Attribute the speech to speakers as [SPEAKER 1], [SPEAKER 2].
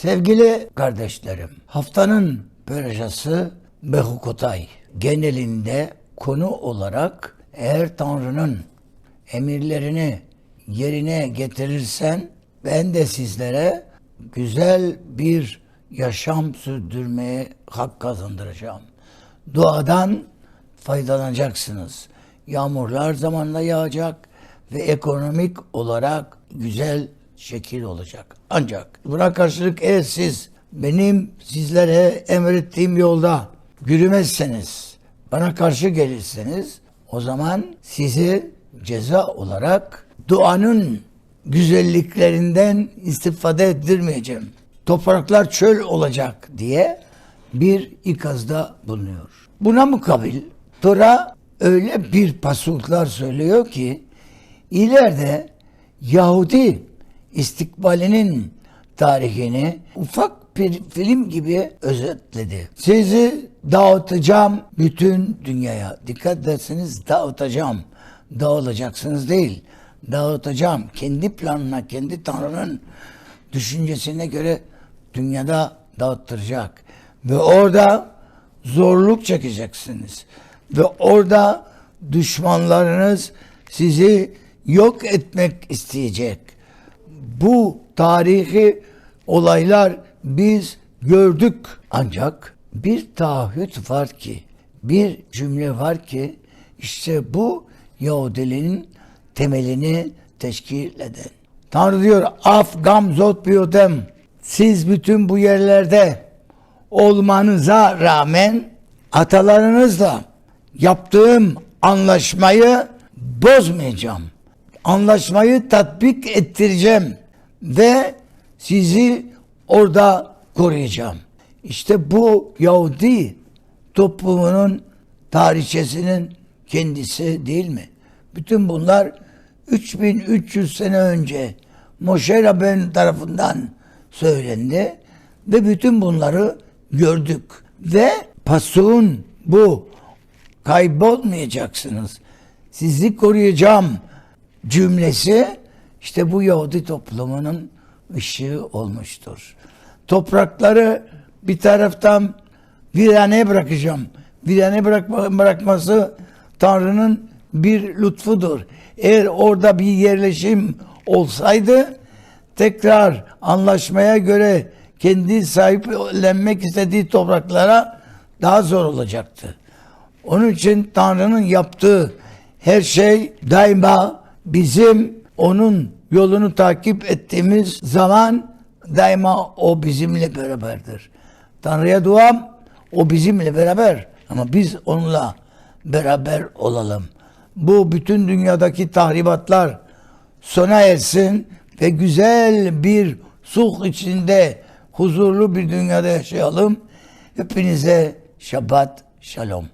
[SPEAKER 1] Sevgili kardeşlerim, haftanın projesi Behukotay. Genelinde konu olarak eğer Tanrı'nın emirlerini yerine getirirsen ben de sizlere güzel bir yaşam sürdürmeye hak kazandıracağım. Duadan faydalanacaksınız. Yağmurlar zamanla yağacak ve ekonomik olarak güzel şekil olacak. Ancak buna karşılık eğer siz benim sizlere emrettiğim yolda yürümezseniz, bana karşı gelirseniz o zaman sizi ceza olarak duanın güzelliklerinden istifade ettirmeyeceğim. Topraklar çöl olacak diye bir ikazda bulunuyor. Buna mukabil Tora öyle bir pasuklar söylüyor ki ileride Yahudi istikbalinin tarihini ufak bir film gibi özetledi. Sizi dağıtacağım bütün dünyaya. Dikkat ederseniz dağıtacağım. Dağılacaksınız değil. Dağıtacağım. Kendi planına, kendi Tanrı'nın düşüncesine göre dünyada dağıttıracak. Ve orada zorluk çekeceksiniz. Ve orada düşmanlarınız sizi yok etmek isteyecek. Bu tarihi olaylar biz gördük. Ancak bir taahhüt var ki, bir cümle var ki işte bu Yahudiliğin temelini teşkil eden. Tanrı diyor af gam zot biyodem. Siz bütün bu yerlerde olmanıza rağmen atalarınızla yaptığım anlaşmayı bozmayacağım. Anlaşmayı tatbik ettireceğim ve sizi orada koruyacağım. İşte bu Yahudi toplumunun tarihçesinin kendisi değil mi? Bütün bunlar 3300 sene önce Moşe Rabbeinu tarafından söylendi ve bütün bunları gördük. Ve pasuğun bu kaybolmayacaksınız. Sizi koruyacağım cümlesi işte bu Yahudi toplumunun ışığı olmuştur. Toprakları bir taraftan virane bırakacağım. Virane bırakma, bırakması Tanrı'nın bir lütfudur. Eğer orada bir yerleşim olsaydı tekrar anlaşmaya göre kendi sahiplenmek istediği topraklara daha zor olacaktı. Onun için Tanrı'nın yaptığı her şey daima bizim onun yolunu takip ettiğimiz zaman daima o bizimle beraberdir. Tanrı'ya duam o bizimle beraber ama biz onunla beraber olalım. Bu bütün dünyadaki tahribatlar sona ersin ve güzel bir sulh içinde huzurlu bir dünyada yaşayalım. Hepinize şabat, şalom.